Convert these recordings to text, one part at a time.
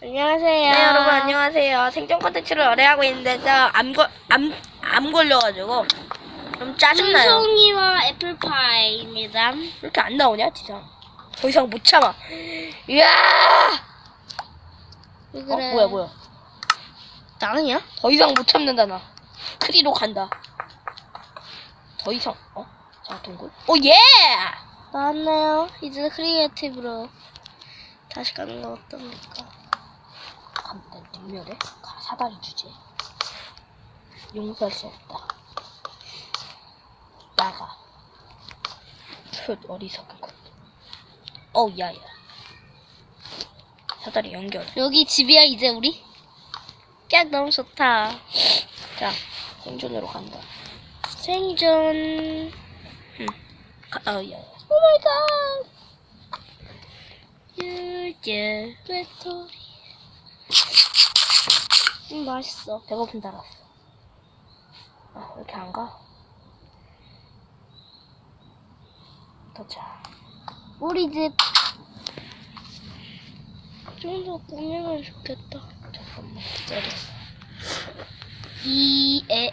안녕하세요. 네 여러분 안녕하세요. 생존 컨텐츠를 오래 하고 있는데 저암암암 암 걸려가지고 좀 짜증나요. 송이와 애플파이입니다. 왜 이렇게 안 나오냐 진짜. 더 이상 못 참아. 이야. 왜 어 그래? 뭐야 뭐야. 나는요? 더 이상 못 참는다 나. 크리로 간다. 더 이상 어? 자 동굴. 오 예. 나왔네요. 이제 크리에이티브로 다시 가는 건 어떻습니까? 간다 능멸해. 가 사다리 주제. 용서할 수 없다. 나가. 풋 어리석은 것. 어우 야야. 사다리 연결. 여기 집이야 이제 우리? 깍 너무 좋다. 자 생존으로 간다. 생존. 가, 어 야야. 오 마이 갓. 유제 레토리. 음 맛있어. 배고픔 달았어. 아, 왜 이렇게 안 가? 도착. 우리 집. 좀 더 꾸미면 좋겠다. 잠깐만 기다려. 이, 에, 에?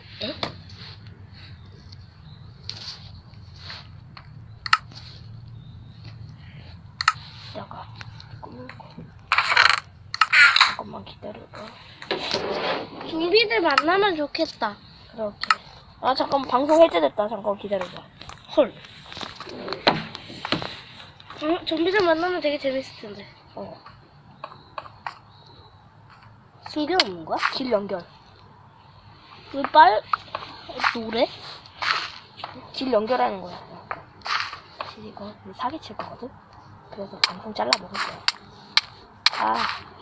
이따가 꾸밀고. 잠깐만 기다려봐. 좀비들 만나면 좋겠다. 그렇게. 아, 잠깐 방송 해제됐다. 잠깐 기다려봐. 헐. 어, 좀비들 만나면 되게 재밌을 텐데. 어. 숨겨 놓는 거야? 길 연결. 왜 빨, 노래? 길 연결하는 거야. 이거 사기 칠 거거든? 그래서 방송 잘라 먹을 거야. 아.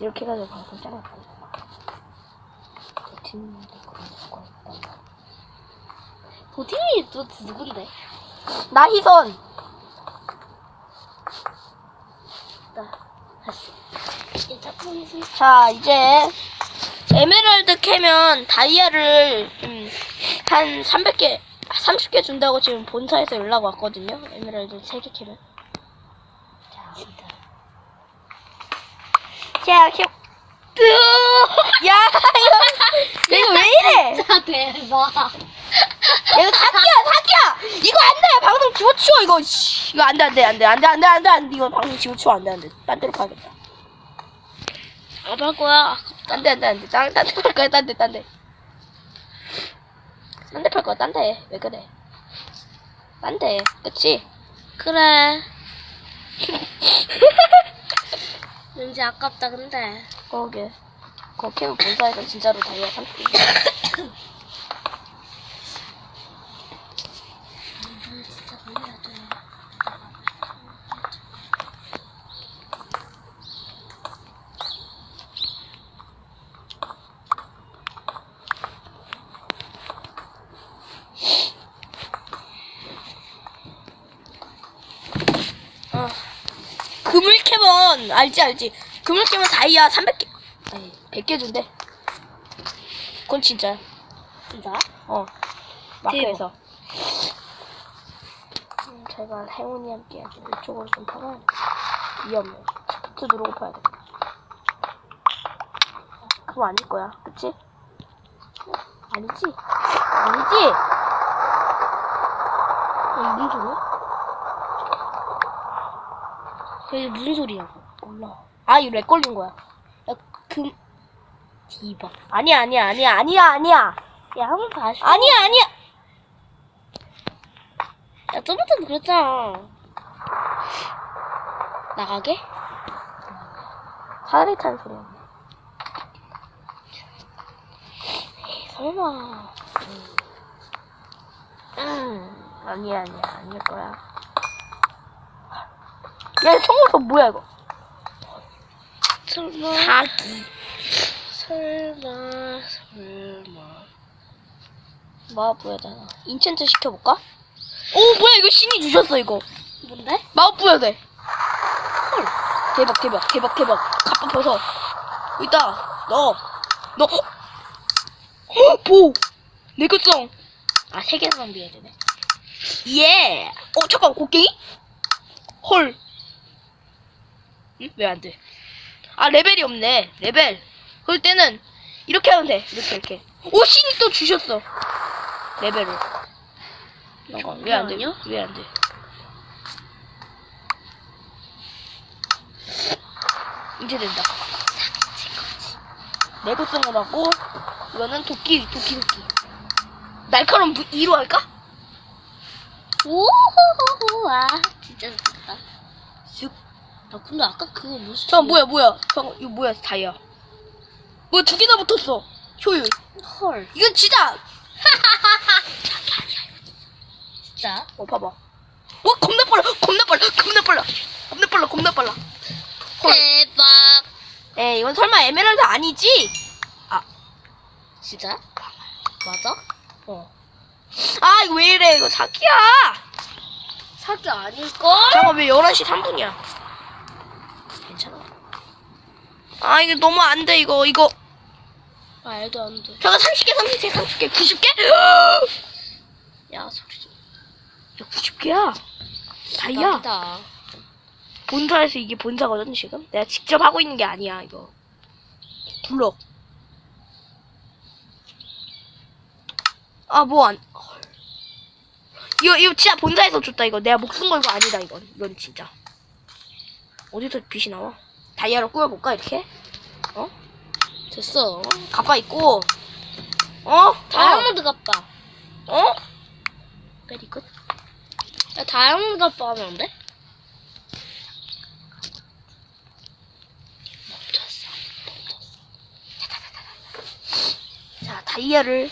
이렇게 해가지고 먹을 거야. 버티는데 그런 거 있다. 도티니 또 누군데? 나희선! 나, 됐어. 이 작품이 자, 이제 에메랄드 캐면 다이아를 음, 한 300개, 30개 준다고 지금 본사에서 연락 왔거든요. 에메랄드 3개 캐면. 자. 자, 켜. 야, 이거, 이거 왜 이래? 진짜 대박. 야, 이거 사기야, 사기야! 이거 안 돼! 방송 집어치워, 이거. 씨. 이거 안 돼, 안 돼, 안 돼, 안 돼, 안 돼, 안 돼, 안 돼. 이거 방송 집어치워, 안 돼, 안 돼. 딴 데로 가야겠다. 안할 거야. 딴 데, 안 돼, 안 돼. 딴, 딴데 팔 거야, 딴 데, 딴 데. 딴 데 팔 거야, 딴 데. 왜 그래? 딴 데. 그치? 그래. 왠지 아깝다, 근데. 거기. 거기 캐면 본사에서 진짜로 다이아 30 개. 진짜 걸려야 돼. 어. 그물 캐면, 알지, 알지. 그물 캐면 다이아 300개. 아니, 100개 준대. 그건 진짜야. 진짜? 어. 마크에서. 음, 제가 행운이 함께 이쪽으로 좀 파면 위험해. 스프트 누르고 파야 돼. 그럼 아닐 거야. 그치? 아니지? 아니지? 어, 무슨 소리야? 이게 무슨 소리야? 몰라. 아, 이거 렉 걸린 거야. 야, 금, 디바. 아니야, 아니야, 아니야, 아니야, 아니야. 야, 한번 다시. 아니야, 아니야. 야, 저번에도 그랬잖아. 나가게? 사다리 소리야. 에이, 설마. 음. 음, 아니야, 아니야, 아닐 거야. 야, 총으로 뭐야, 이거? 설마. 사기. 설마, 설마. 마법 부여되나? 인챈트 시켜볼까? 오, 뭐야, 이거 신이 주셨어, 이거. 뭔데? 마법 부여돼. 헐. 대박, 대박, 대박, 대박. 갑바 벗어. 넣어. 넣어. 어, 보. 내거 성. 아, 세 개나 준비해야 되네. 예. 어, 잠깐, 곡괭이? 헐. 응? 왜안 돼? 아 레벨이 없네. 레벨. 그럴 때는 이렇게 하면 돼. 이렇게 이렇게. 오 신이 또 주셨어. 레벨을. 잠깐 왜안 돼? 왜 안 돼? 이제 된다. 내구성을 하고 이거는 도끼 도끼 도끼. 날카로운 부, 2로 할까? 오호호호 와 진짜. 나 근데 아까 그거 무슨? 저 뭐야 뭐야? 저 이거 뭐야 다이아? 뭐 두 개나 붙었어. 효율. 헐. 이건 진짜. 진짜? 어 봐봐. 와 겁나 빨라 겁나 빨라 겁나 빨라 겁나 빨라 겁나 빨라. 헐. 대박. 에 이건 설마 에메랄드 아니지? 진짜? 맞아? 어. 아 이거 왜 이래 이거 사기야. 사기 아닐걸? 잠깐 왜 11시 3분이야? 아 이거 너무 안 돼 이거 이거. 말도 안 돼. 잠깐 30개 30개 30개 90개? 야 소리 좀. 야 90개야. 다이아. 다 본사에서 이게 본사거든 지금. 내가 직접 하고 있는 게 아니야 이거. 불러. 아뭐 안. 헐. 이거 이거 진짜 본사에서 줬다 이거. 내가 목숨 걸고 아니다 이건. 이건 진짜. 어디서 빛이 나와? 다이아로 꾸며볼까 이렇게? 어? 됐어. 가빠 있고. 어? 다이아몬드 갑바. 어? 베리 끝. 야 다이아몬드 갑바 하면 안 돼? 자, 다이아를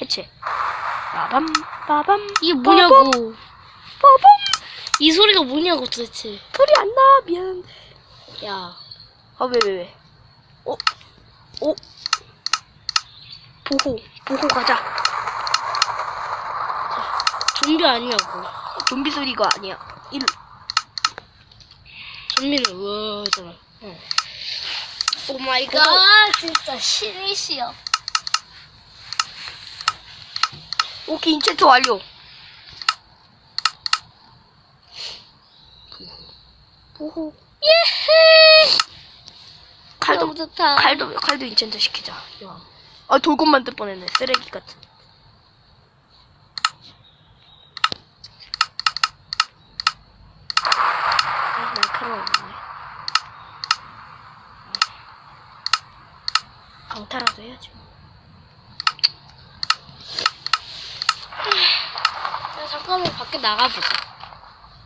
해체. 빠밤 빠밤. 이게 뭐냐고. 빠밤. 이 소리가 뭐냐고 도대체. 소리 안 나. 미안. 야. 아, 왜, 왜, 왜? 어? 어? 보호. 보호 가자. 좀비 아니냐고. 좀비 소리가 아니야. 일. 좀비는. 응. 오 마이 갓. 진짜 신이시여. 오케이, 인챈트 완료. 보호. 예헤. 칼도, 너무 좋다. 칼도, 칼도 인챈트 시키자. 야. 아, 돌곰 만들 뻔했네. 쓰레기 같은. 아. 방타라도 해야지. 야, 잠깐만 밖에 나가보자.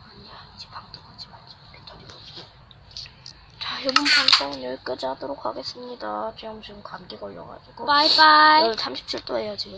아니야, 이제 방도 가지 말자. 배터리가 없어. 자, 이번 방송 여기까지 하도록 하겠습니다. 지금 지금 감기 걸려가지고. 바이바이. 오늘 37도예요, 지금.